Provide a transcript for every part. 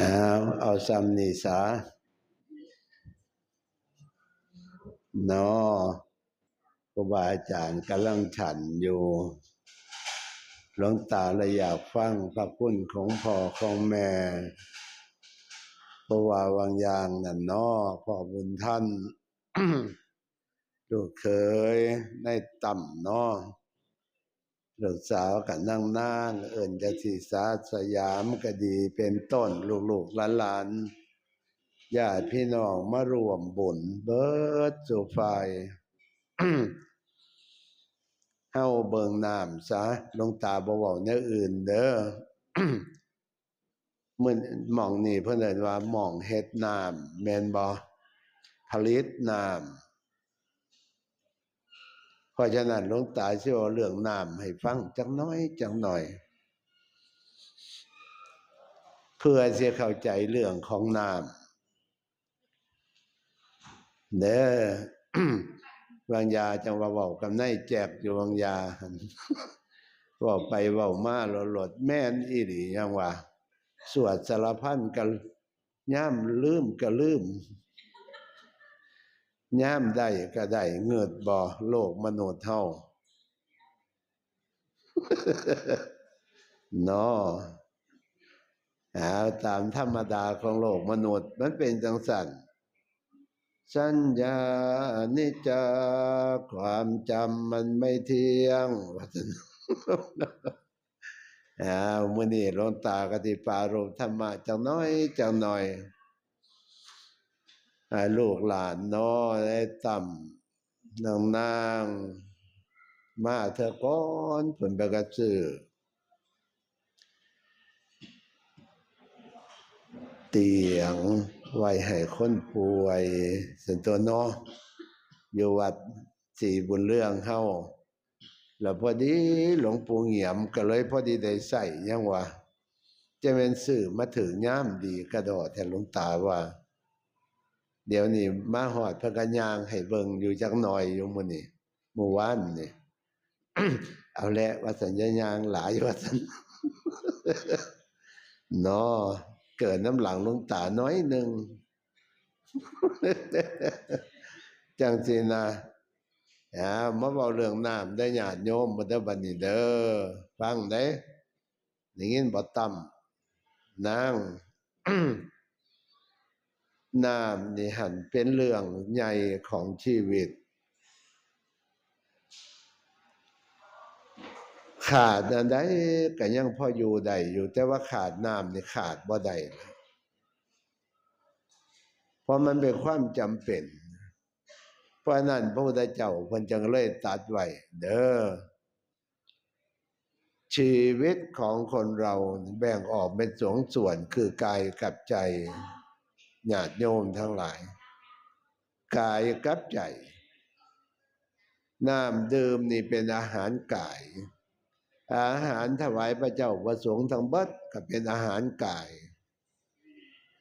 เอาเอาซ้ำนี่ซะเนาะครูบาอาจารย์กำลังฉันอยู่ หลวงตาเลยอยากฟังพระคุณของพ่อของแม่เพราะว่าบางอย่างนั่นนาะพ่อบุญท่านลูกเคยได้ต่ำนาะ ลูกสาวกับนั่งนางเอิ่นจะศีสาสยามก็ดีเป็นต้นลูกๆหลานๆญาติพี่น้องมารวมบุญเบิดสู่ฝ่ายเฮาเบิงน้ำซะลงตาบ่เว้าแนวอื่นเด้อมื้อหม่องนี่เพิ่นเอิ้นว่าหม่องเฮ็ดน้ำแม่นบ่ผลิตน้ำ เพราะฉะนั้นหลวงตาสิเว้าเรื่องน้ำให้ฟังจักหน้อยจักหน่อย เพื่อเสิเข้าใจเรื่องของน้ำเด้อวางยาจังว่าเว้ากับนายแจกอยู่วางยาหั่าไปเว้ามาหลดแม่นอีหลียังว่า สวดสารพันกันย่ามลืมก็ลืม ย่ามได้ก็ได้เงิดบ่อโลกมนุษย์เฮาเนาะเอาตามธรรมดาของโลกมนุษย์มันเป็นจังสันสัญญานิจจาความจำมันไม่เที่ยงว่าซั่นอ้าวมื้อนี้หลวงตาก็สิปารภธรรมะจังน้อยจังหน่อย ให้ลูกหลานน้อได้ต่ำนางนางมาเถอก่อนเพิ่นไปกระซื้อเตียงไว้ให้คนป่วยส่วนตัวนาะอยู่วัดสี่บุญเรื่องเฮาแล้วพอดีหลวงปู่เหียมก็เลยพอดีได้ใส่ยังว่าจะเป็นสื่อมาถึงย่ามดีกระโดดแต่หลวงตาว่า เดี๋ยวนี้มาหอดพระกัญญางให้เบิ่งอยู่จักหน่อยอยู่มื้อนี้มื่อวานนี่เอาและว่าสัญญายางหลายว่าสันนาะเกิดน้ำหลังลงตาน้อยหนึ่งจังสินะอ่ามาเว้าเรื่องน้ำได้ญาติโยมบ่ได้บัดนี้เด้อฟังเด้ได้ยินบ่ต่ำนาง น้ำนี่หันเป็นเรื่องใหญ่ของชีวิต ขาดอันใดก็ยังพออยู่ได้อยู่ แต่ว่าขาดน้ำนี่ขาดบ่ได้เพราะมันเป็นความจำเป็น เพราะนั้นพระพุทธเจ้าเพิ่นจึงเลยตัดไว้เด้อชีวิตของคนเราแบ่งออกเป็นสองส่วนคือกายกับใจ ญาติโยมทั้งหลาย กายกับใจ น้ำดื่มนี่เป็นอาหารกาย อาหารถวายพระเจ้าประสงค์ทั้งเบิดก็เป็นอาหารกาย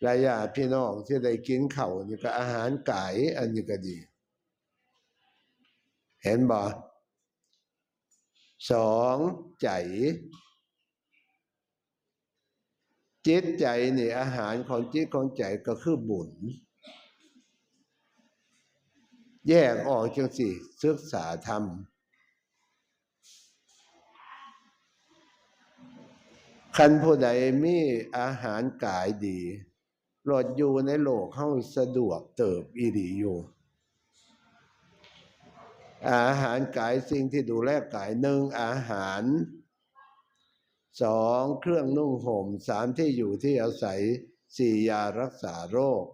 ระยะพี่น้องที่ได้กินข้าวนี่ก็อาหารกายอันนี้ก็ดี เห็นบ่สองใจ จิตใจนี่อาหารของจิตของใจก็คือบุญ แยกออกจังสิศึกษาธรรม คันผู้ใดมีอาหารกายดีรอดอยู่ในโลกเข้าสะดวกเติบอีดีอยู่อาหารกายสิ่งที่ดูแลกายหนึ่งอาหาร สองเครื่องนุ่งห่มสามที่อยู่ที่อาศัยสี่ยารักษาโรค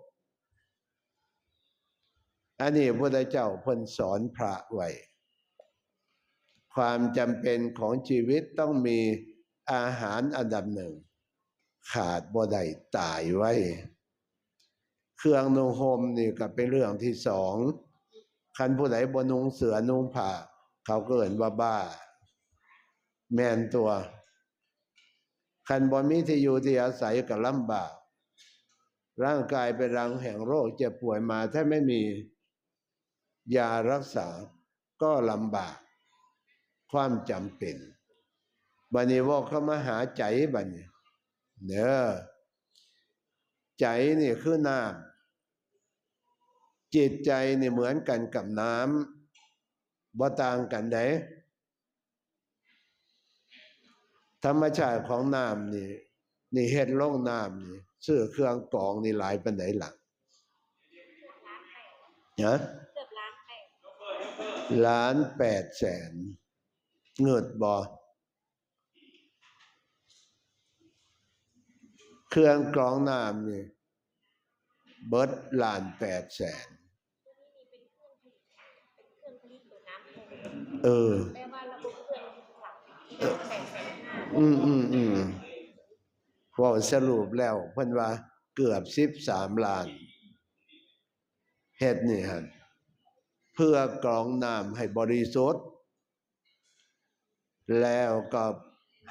อันนี้พระพุทธเจ้าพิ่นสอนพระไว้ความจำเป็นของชีวิตต้องมีอาหารอันดับหนึ่ง ขาดบ่ได้ตายไว้ เครื่องนุ่งห่มนี่ก็เป็นเรื่องที่สองคันผู้ใดบ่นุ่งเสือนุ่งผ้าเขาก็เอินว่าบ้า แมนตัว คันบ่มีที่อยู่ที่อาศัยก็ลำบาก ร่างกายเป็นรังแห่งโรคเจ็บป่วยมาถ้าไม่มียารักษาก็ลำบาก ความจำเป็นบัดนี้วอกเข้ามาหาใจบัดนี้เด้อใจนี่คือน้ำจิตใจนี่เหมือนกันกับน้ำบ่ต่างกันได ธรรมชาติของน้ำนี่ นี่เฮ็ดลงน้ำนี่ซื้อเครื่องกรองนี่หลายปานใดล่ะฮะเกือบล้านแปดล้านแปดแสนเงิดบ่เครื่องกรองน้ำนี่เบิดล้านแปดแสนตัวนี้นี่เป็นเครื่องผลิตเป็นเครื่อ อืมอืมอืมพอสรุปแล้วเพิ่นว่าเกือบสิบสามล้านเฮ็ดนี่ฮะเพื่อกรองน้ำให้บริสุทธิ์ แล้วก็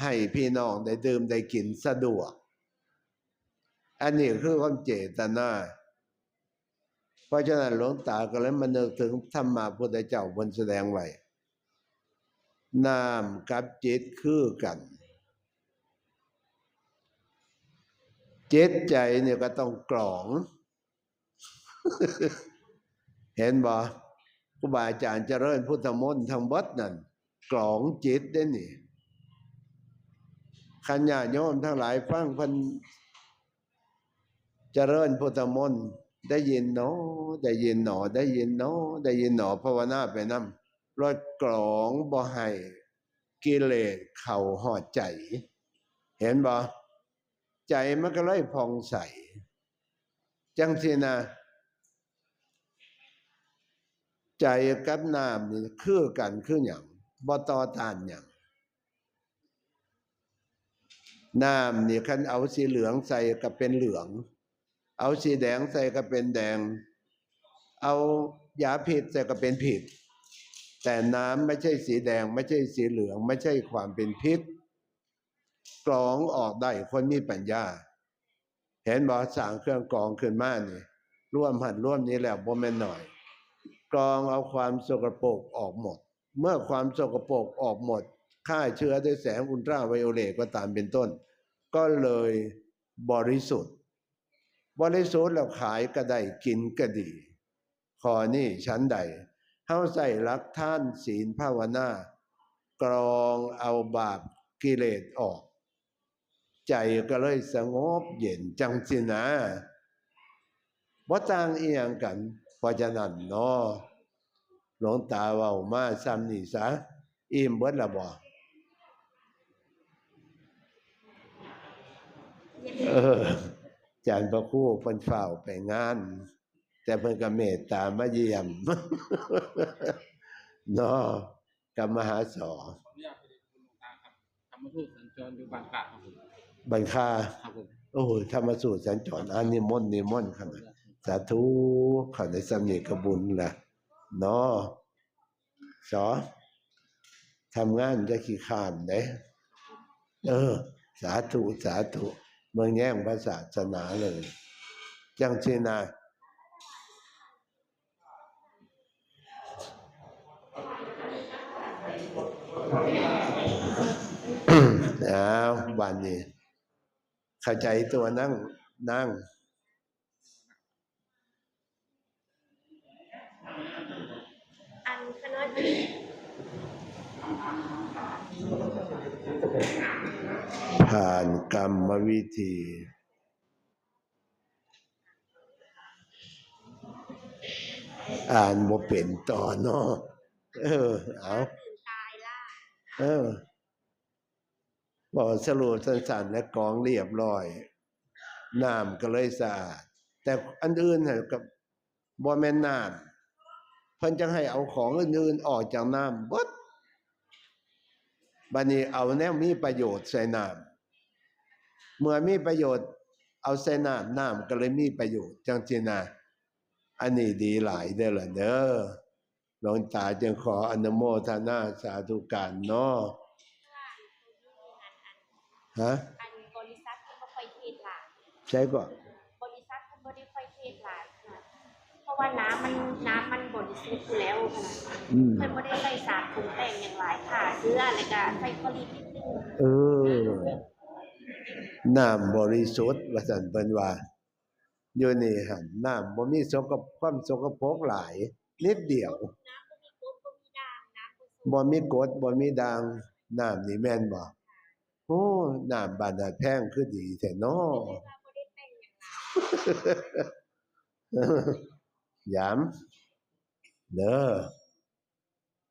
ให้พี่น้องได้ดื่มได้กินสะดวก อันนี้คือความเจตนา เพราะฉะนั้นหลวงตาก็เลยมานึกถึงธรรมะพุทธเจ้าบนแสดงไว้น้ำกับจิตคือกัน จิตใจเนี่ยก็ต้องกรอง เห็นบ่ครูบาอาจารย์เจริญพุทธมนต์ทั้งเบดนั่นกรองจิตได้นี่ขันญาโยมทั้งหลายฟังพันเจริญพุทธมนต์ได้ยินเนาะได้ยินหนอ ได้ยินเนาะได้ยินหนอภาวนาไปนำรถกรองบ่ให้กิเลสเข้าหอดใจ เห็นบ่ ใจมันก็เลยผ่องใส จังสินะใจกับน้ำนี่คือกันคือหยังบ่ต่อต้านหยังน้ำนี่คันเอาสีเหลืองใส่ก็เป็นเหลือง เอาสีแดงใส่ก็เป็นแดง เอายาผิดใส่ก็เป็นผิด แต่น้ำไม่ใช่สีแดง ไม่ใช่สีเหลือง ไม่ใช่ความเป็นพิษ กรองออกได้คนมีปัญญา เห็นบ่สั่งเครื่องกรองขึ้นมานี่ร่วมหัดร่วมนี้แล้วบ่แม่นหน่อย กรองเอาความสกปรกออกหมด เมื่อความสกปรกออกหมดฆ่าเชื้อด้วยแสงอุลตราไวโอเลตก็ตามเป็นต้น ก็เลยบริสุทธิ์ บริสุทธิ์แล้วขายก็ได้กินก็ดีขอนี่ชั้นใดเฮาใส่รักท่านศีลภาวนา กรองเอาบาปกิเลสออก ใจก็เลยสงบเย็นจังสินะบ่ต่างอีหยังกันเพราะฉะนั้นเนาะหลวงตาเว้ามาซ้ำนี่ซะอิ่มเบิดและบ่เอออาจารย์พระครูเพิ่นเฝ้าไปงาน แต่เพิ่นก็เมตตามาเยี่ยมเนาะกับมหาสอขออนุญาตไปเรียนคุณหลวงตาครับธรรมทูตสัญจรอยู่บางกะครับผม บังคาครับผมโอ้โหธรรมสูตรสัญจรอันนิมนต์นิมนต์ขนาดสาธุเขอในสำเนียกบุญล่ะเนาะสอทำงานจะขี้ข้านเด้เออ สาธุสาธุเมืองแย่งพระศาสนาเลย จังสินะเอาวันนี้ เข้าใจตัวนั่งนั่ง อันคณะผ่านกรรมวิธีอ่านบ่เป็นต่อเนาะเออ เอาตื่นตายล่าเออ บอสรุปสั้นๆและกองเรียบร้อยน้ำก็เลยสะอาด แต่อันอื่นน่ะกับบ่แม่นน้ำเพิ่นจังให้เอาของอื่นๆออกจากน้ำบดบัดนี้เอาแนวมีประโยชน์ใส่น้ำเมื่อมีประโยชน์ เอาใส่น้ำน้ำก็เลยมีประโยชน์จังซี่นะอันนี้ดีหลายเด้อล่ะเด้อหลวงตาจึงขออนุโมทนาสาธุการเนาะ เพื่อนตัวนี้งานอัน ฮะอันบริษัทที่เขาค่อยเทศหลานใช่ก็บริษัทเขาไม่ได้ค่อยเทศหลานขนาดเพราะว่าน้ำมันน้ำมันบริสุทธิ์อยู่แล้วขนาดอืมเพิ่นไม่ได้ใส่สารปรุงแต่งอย่างหลายค่ะเสื้ออะไรก็ใส่คอลีนนิดนึงเออน้ำบริสุทธิ์ว่าสันเปิ้นว่าอยู่นี่หันน้ำบ่มีสกปรกความสกปรกหลาย นิดเดียวน้ำก็มีกบก็มีด่างน้ำก็สูงบ่มีกรดบ่มีด่างน้ำนี่แม่นบ่ โอ้น้ำบ้านนาแพงคือดีแท้น้อเลยว่าบ่ได้แต่งอย่างไรยามเด้อ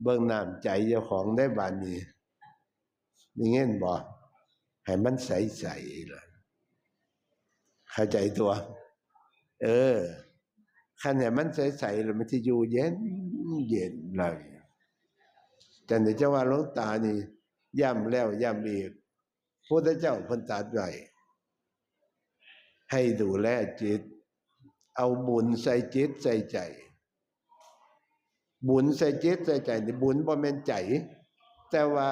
เบิ่งน้ำใจเจ้าของได้บานนี้นี่เงี้ยบ่ให้มันใสๆล่ะเข้าใจตัว เออคันให้มันใสๆแล้วมันจะอยู่เย็นเย็นเลยแต่ในเจ้าว่าหลวงตานี่ย้ำแล้วย้ำอีก พุทธเจ้าพิ่นตรัสไว้ให้ดูแลจิต เอาบุญใส่จิตใส่ใจ บุญใส่จิตใส่ใจนี่บุญบ่แม่นใจ แต่ว่า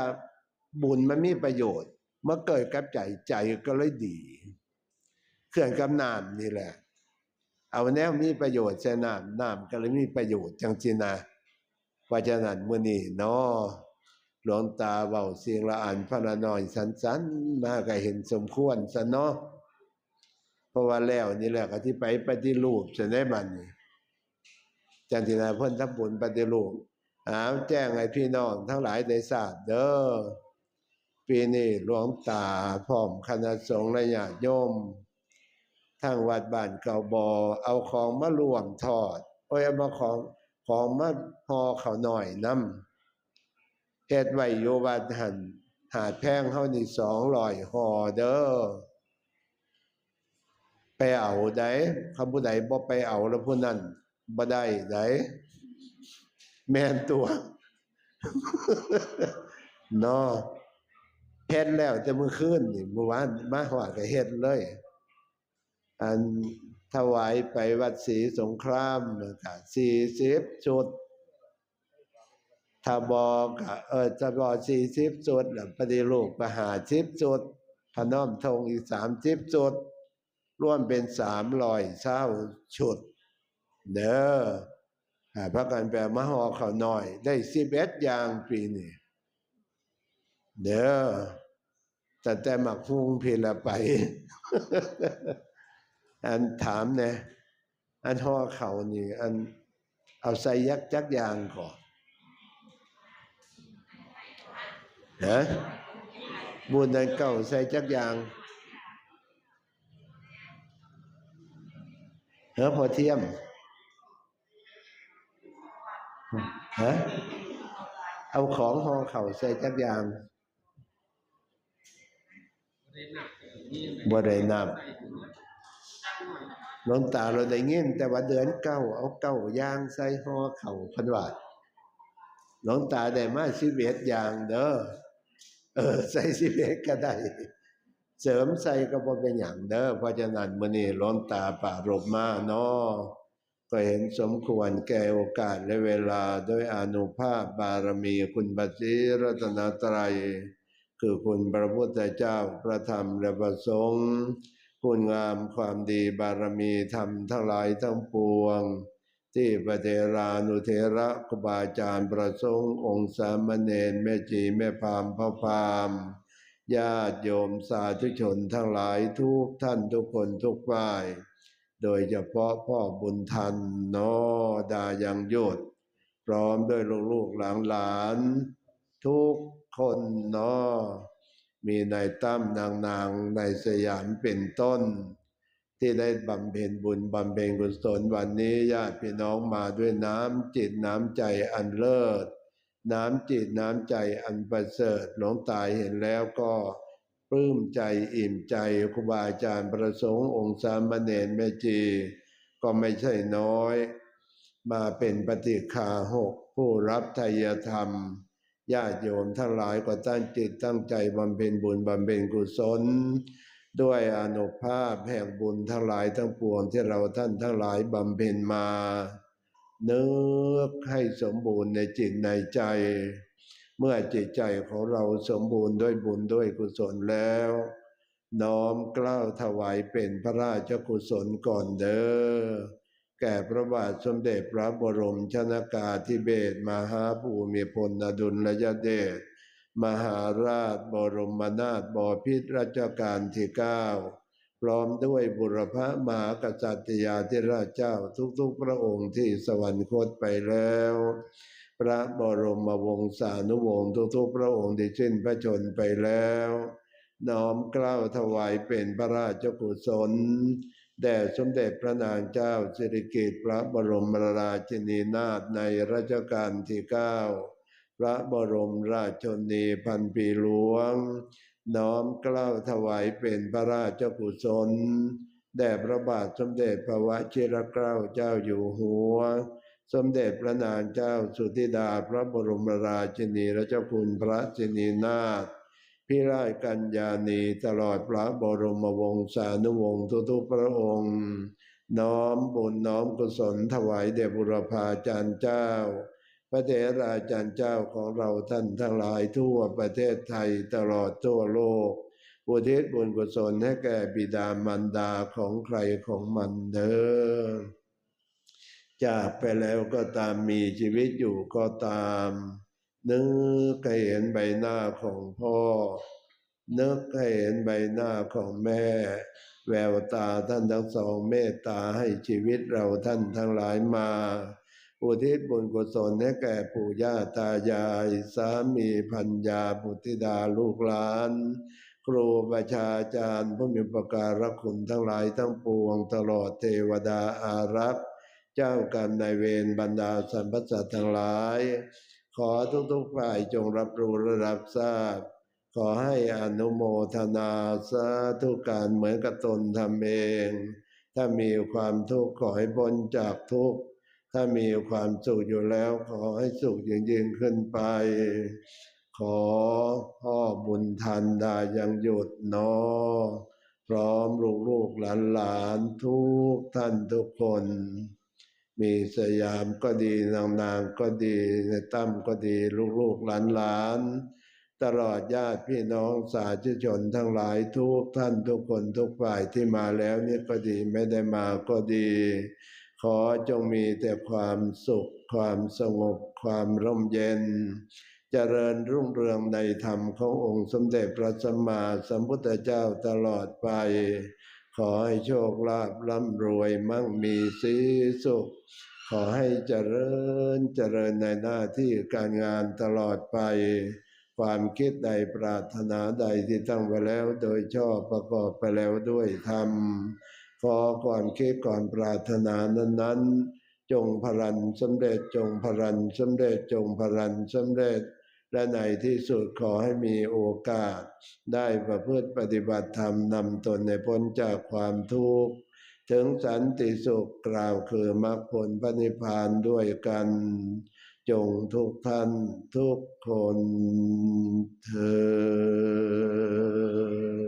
บุญมันมีประโยชน์ เมื่อเกิดกับใจใจก็เลยดีเครื่องกับน้ำนี่แหละ เอาแนวมีประโยชน์ใส่น้ำน้ำก็เลยมีประโยชน์จังสินะเพราะฉะนั้นมื้อนี้เนาะ หลวงตาเว้าเสียงละอ่านพระนอยสันๆมาก็เห็นสมควรซะเนาะเพราะว่าแล้วนี่แหละก็ที่ไปปฏิรูปจะได้บันี้จันทินาเพิ่นทำบุญปฏิรูปหาแจ้งให้พี่น้องทั้งหลายได้ทราบเด้อปีนี้หลวงตาพร้อมคณะสงฆ์และญาติโยมทางวัดบ้านเก่าบอเอาของมารวมทอดโอ้ยเอามาของของมาห่อเขาหน่อยน้ำ เฮ็ดไว้อยู่วัดหันหาดแพงเฮานี่200ห่อเด้อไปเอาได้คำผู้ใดบ่ไปเอาแล้วผู้นั้นบ่ได้ไดแม่นตัวเนาะเฮ็ดแล้วแต่มื้อคืนนี่เมื่อวานมาฮอดก็เฮ็ดเลย อันถวายไปวัดศรีสงครามก็40ชุด ถ้าบอกเออจะบอก40ชุดแล้วปฏิรูปก็50ชุดพนอมทงอีก30ชุดร่วมเป็นสามรอยเศร้าชุด เด้ออ่าพระกันแปลมหอเขาหน่อย ได้สิบเอ็ดอย่างปีนี้เด้อแต่แต่หมักพุงเพละไป อันถามเนี่ยอันห่อเขานี่ อันเอาใส่ยักษ์จักยางก่อน ฮะบุญนันเก่าใส่จักยางเออพอเทียมฮะเอาของห่อเข่าใส่จักรยานบ่ได้หนักนี่บ่ได้นับหลวงตาเราได้เงินแต่ว่าเดือนเก้าเอาเก้าย่างใส่ห่อเข่าพันวาทหลวงตาได้มาสิบเอ็ดอย่างเด้อ เออใส่สิบเอ็ดก็ได้ เสริมใส่ก็บ่เป็นอย่างเด้อเพราะฉะนั้นมื้อนี้ลวงตาปรารบมาเนาะก็เห็นสมควรแก่โอกาสและเวลาด้วยอนุภาพบารมีคุณพระศรีรัตนตรัย คือคุณพระพุทธเจ้าพระธรรมและพระสงฆ์คุณงามความดีบารมีธรรมทั้งหลายทั้งปวง ที่พระเทรานุเทระครูบาอาจารย์ประสงค์องค์สามเณรแม่จีแม่พามพระพามญาติโยมสาธุชนทั้งหลายทุกท่านทุกคนทุกฝ่าย โดยเฉพาะพ่อบุญทันนอดายังโยดพร้อมด้วยลูกๆหลานๆทุกคนนอมีนายตั้มนางนางในายสยามเป็นต้น ที่ได้บำเพ็ญบุญบำเพ็ญกุศลวันนี้ญาติพี่น้องมาด้วยน้ำจิตน้ำใจอันเลิศ น้ำจิตน้ำใจอันประเสริฐหลวงตาเห็นแล้วก็ปลื้มใจอิ่มใจครูบาอาจารย์ประสงค์องค์สามเณรแม่จี ก็ไม่ใช่น้อย มาเป็นปฏิคาหกผู้รับไทยธรรมญาติโยมทั้งหลายก็ตั้งจิตตั้งใจบำเพ็ญบุญบำเพ็ญกุศล ด้วยอนุภาพแห่งบุญทั้งหลายทั้งปวงที่เราท่านทั้งหลายบำเพ็ญมา นึกให้สมบูรณ์ในจิตในใจ เมื่อจิตใจของเราสมบูรณ์ด้วยบุญด้วยกุศลแล้ว น้อมกล้าวถวายเป็นพระราชกุศลก่อนเด้อแก่พระบาทสมเด็จพระบรมชนากาธิเบศมหาภูมิพลอดุลยเดช มหาราชบรมนาถบพิตรรัชกาลที่เก้าพร้อมด้วยบุรพมหากษัตริยาธิราชเจ้าทุกๆ พระองค์ที่สวรรคตไปแล้ว พระบรมวงศานุวงศ์ทุกๆ พระองค์ที่สิ้นพระชนไปแล้ว น้อมเกล้าถวายเป็นพระราชกุศลแด่สมเด็จพระนางเจ้าสิริกิติ์พระบรมราชินีนาถในรัชกาลที่เก้า พระบรมราชชนนีพันปีหลวง น้อมกล้าถวายเป็นพระราชกุศลแด่พระบาทสมเด็จพระวชิรเกล้าเจ้าอยู่หัว สมเด็จพระนางเจ้าสุธิดาพระบรมราชินีและเจ้าคุณพระชินีนาถพิราชกัญญาณีตลอดพระบรมวงศานุวงศ์ทุกๆพระองค์ น้อมบุญน้อมกุศลถวายแด่บุรพาจารย์เจ้า พระเถราจารย์เจ้าของเราท่านทั้งหลายทั่วประเทศไทยตลอดทั่วโลกอุทิศบุญกุศลให้แก่บิดามารดาของใครของมันเด้อจากไปแล้วก็ตามมีชีวิตอยู่ก็ตามนึกให้เห็นใบหน้าของพ่อ นึกให้เห็นใบหน้าของแม่ แววตาท่านทั้งสองเมตตาให้ชีวิตเราท่านทั้งหลายมา อุทิศบุญกุศลให้แก่ปู่ย่าตายาย สามีพัญญาบุตริดาลูกหลาน ครูประชาจารย์ผู้มีประการคุณทั้งหลายทั้งปวงตลอดเทวดาอารักษ์เจ้ากรรมนายเวรบรรดาสรรพสัตว์ทั้งหลาย ขอทุกๆฝ่ายจงรับรู้และรับทราบ ขอให้อนุโมทนาสาธุการเหมือนกับตนทำเอง ถ้ามีความทุกข์ขอให้พ้นจากทุกข์ ถ้ามีความสุขอยู่แล้ว ขอให้สุขยิ่งยิ่งขึ้นไป ขอพ่อบุญทันดายังหยุดนอพร้อมลูกลูกหลานหลานทุกท่านทุกคน มีสยามก็ดีนางนางๆก็ดีในตั้มก็ดีลูกลูกหลานหลานตลอดญาติพี่น้องสาธุชนทั้งหลายทุกท่านทุกคนทุกฝ่ายที่มาแล้วนี่ก็ดีไม่ได้มาก็ดี ขอจงมีแต่ความสุข ความสงบ ความร่มเย็น เจริญรุ่งเรืองในธรรมขององค์สมเด็จพระสัมมาสัมพุทธเจ้าตลอดไป ขอให้โชคลาภร่ำรวยมั่งมีสีสุข ขอให้เจริญเจริญในหน้าที่การงานตลอดไป ความคิดใดปรารถนาใดที่ตั้งไว้แล้วโดยชอบประกอบไปแล้วด้วยธรรม ขอก่อนคิก่อนปรารถนานั้นๆ จงพรันสำเร็จจงพรันสำเร็จจงพรันสำเร็จ และในที่สุดขอให้มีโอกาส ได้ประพฤติปฏิบัติธรรมนำตนในพ้นจากความทุกข์ถึงสันติสุขกล่าวคือมรรคผลปนิพานด้วยกัน จงทุกท่านทุกคนเธอ